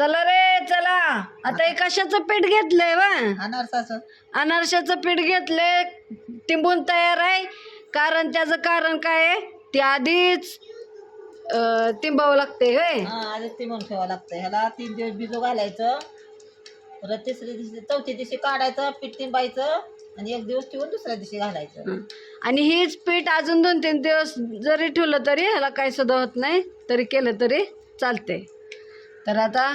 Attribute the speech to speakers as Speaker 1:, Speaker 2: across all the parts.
Speaker 1: चला रे चला. आता हे कशाचं पीठ घेतलंय वा?
Speaker 2: अनारसाचं.
Speaker 1: अनारशाचं पीठ घेतलंय टिंबून तयार आहे. कारण त्याचं कारण काय आहे? ते आधीच अं, तिंबावं लागते होय.
Speaker 2: हा आधी ते म्हणून ठेवावं लागतं ह्याला तीन दिवस भिजू घालायचं. परत तिसऱ्या दिवशी चौथ्या दिवशी काढायचं पीठ तिंबायचं आणि एक दिवस ठेवून दुसऱ्या दिवशी घालायचं.
Speaker 1: हं. आणि हेच पीठ अजून दोन तीन दिवस जरी ठेवलं तरी ह्याला काही सुद्धा होत नाही. तरी केलं तरी चालते तर आता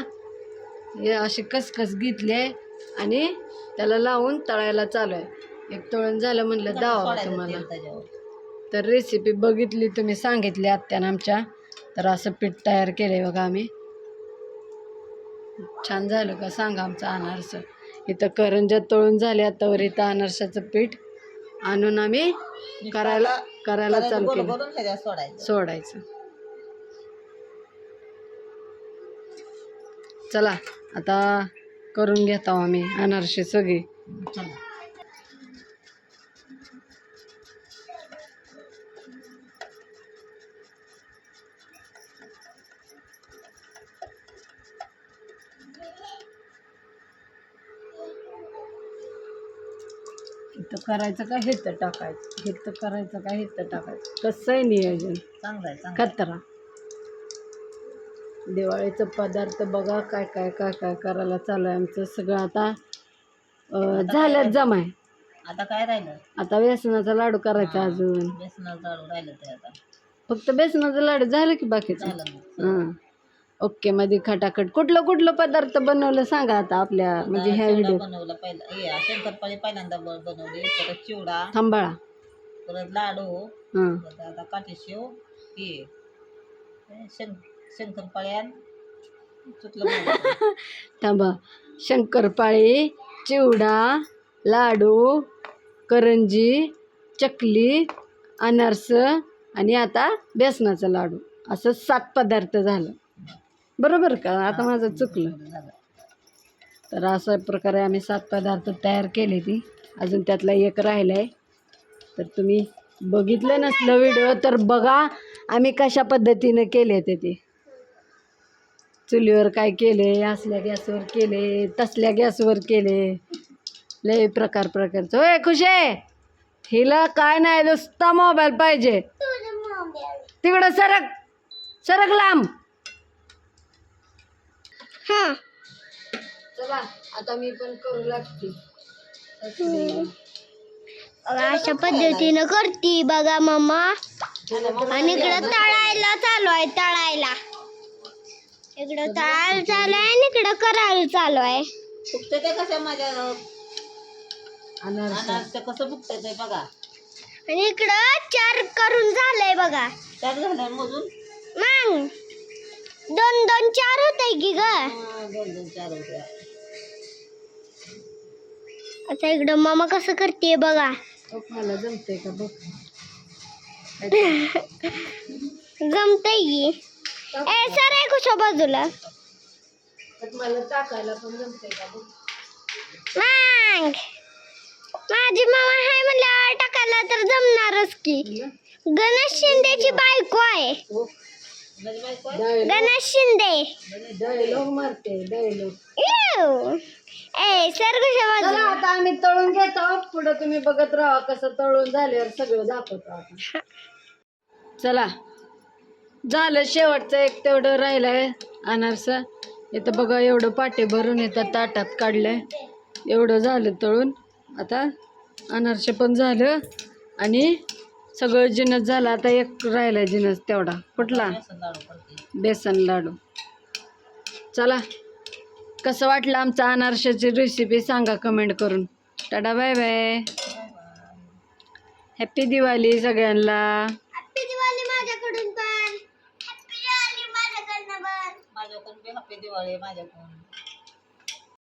Speaker 1: हे अशी कसकस घेतली आणि त्याला लावून तळायला चालू आहे. एक तळून झालं म्हणलं दावा तुम्हाला तर रेसिपी बघितली तुम्ही सांगितली आत्यानं आमच्या. तर असं पीठ तयार केलंय बघा आम्ही. छान झालं का सांगा आमचं अनारसं. इथं करंजा तळून झाले आतावर इथं अनारसाचं पीठ आणून आम्ही करायला करायला चालू केलं.
Speaker 2: सोडायचं.
Speaker 1: चला आता करून घेत आहो आम्ही अनारसे सगळे. इथं करायचं का हे तर टाकायचं हे तर करायचं का हे तर टाकायचं. कसं आहे नियोजन?
Speaker 2: चांगलं आहे.
Speaker 1: कचरा दिवाळीचं पदार्थ बघा काय काय काय काय करायला चालू आहे आमचं सगळं. आता अं, झाल्यात जमाय.
Speaker 2: आता काय राहिलं?
Speaker 1: आता बेसनाचा लाडू करायचा अजून.
Speaker 2: बेसनाचं लाडू राहिलं ते आता.
Speaker 1: फक्त बेसनाचा लाडू झालं की बाकीचं?
Speaker 2: झालं मग
Speaker 1: हां. ओके मध्ये खटाखट. कुठलं कुठलं पदार्थ बनवलं सांगा आता आपल्या म्हणजे ह्या व्हिडिओ
Speaker 2: बनवला पहिला हे शंकरपाळी पहिल्यांदा ब- बनवली. परत चिवडा.
Speaker 1: थांबाळा.
Speaker 2: परत लाडू.
Speaker 1: हां.
Speaker 2: परत आता हे. हे शंकरपाळ्यान.
Speaker 1: थांबा. शंकरपाळी चिवडा लाडू करंजी चकली अनारस आणि आता बेसनाचं लाडू. असं सात पदार्थ झालं. बरोबर का? आता माझं चुकलं. तर अशा प्रकारे आम्ही सात पदार्थ तयार केले ती. अजून त्यातला एक राहिला आहे तर तुम्ही बघितलं नसलं व्हिडिओ तर बघा आम्ही कशा पद्धतीनं केले ते ते. चुलीवर काय केले असल्या गॅसवर केले तसल्या गॅसवर केले. लय प्रकार प्रकारचं. होय खुश! आहे हिला काय नाही नुसता मोबाईल पाहिजे. तिकडं सरक सरक लांब. हा. चला आता मी पण करू लागते.
Speaker 3: अशा पद्धतीनं करती बघा मम्मा आणि इकडं तळायला चालू आहे तळायला. इकडं तळायला चालू आहे आणि इकडं करायला चालू आहे.
Speaker 2: फुगतं ते कसं माझ्या
Speaker 1: अनारसा.
Speaker 2: कसं फुगतं ते बघा.
Speaker 3: आणि इकडं चार करून झालंय बघा.
Speaker 2: चार झालं मोजून?
Speaker 3: मग दोन दोन चार होत की ग?
Speaker 2: हा, दोन दोन चार
Speaker 3: आता इकडं मामा कसं करते बघा.
Speaker 1: बघ मला जमतंय का बघ.
Speaker 3: जमतंय की. ए सर आहे कुठच्या बाजूला?
Speaker 1: मला टाकायला पण जमतंय का बघ?
Speaker 3: मग. माझी मामा हाय म्हणल्यावर टाकायला तर जमणारच की. गणेश शिंदेची बायको आहे.
Speaker 1: हो.
Speaker 2: आहे?
Speaker 3: गणेश शिंदे.
Speaker 1: डायलॉग मारते डायलॉग.
Speaker 3: इव. ए सर
Speaker 1: चला
Speaker 3: बाजूला?
Speaker 1: आता आम्ही तळून घेतो. पुढे तुम्ही बघत राहा कसं तळून झाल्यावर सगळं दाखवतो आता. चला. झालं शेवटचं एक तेवढं राहिलंय अनारस. इथं बघा एवढं पाटे भरून येतात ताटात काढलंय. एवढं झालं तळून. आता अनारसे पण झालं आणि सगळं जिनस झालं. आता एक राहिलाय जिनस तेवढा. कुठला? बेसन लाडू. चला. कसं वाटलं आमचा अनारशाची रेसिपी सांगा कमेंट करून. Tata bye bye happy Diwali सगळ्यांना
Speaker 3: हॅपी दिवाळी माझ्याकडून पण हॅपी दिवाळी माझ्याकडनं पण
Speaker 2: माझ्याकडून बी हॅपी दिवाळी माझ्याकडून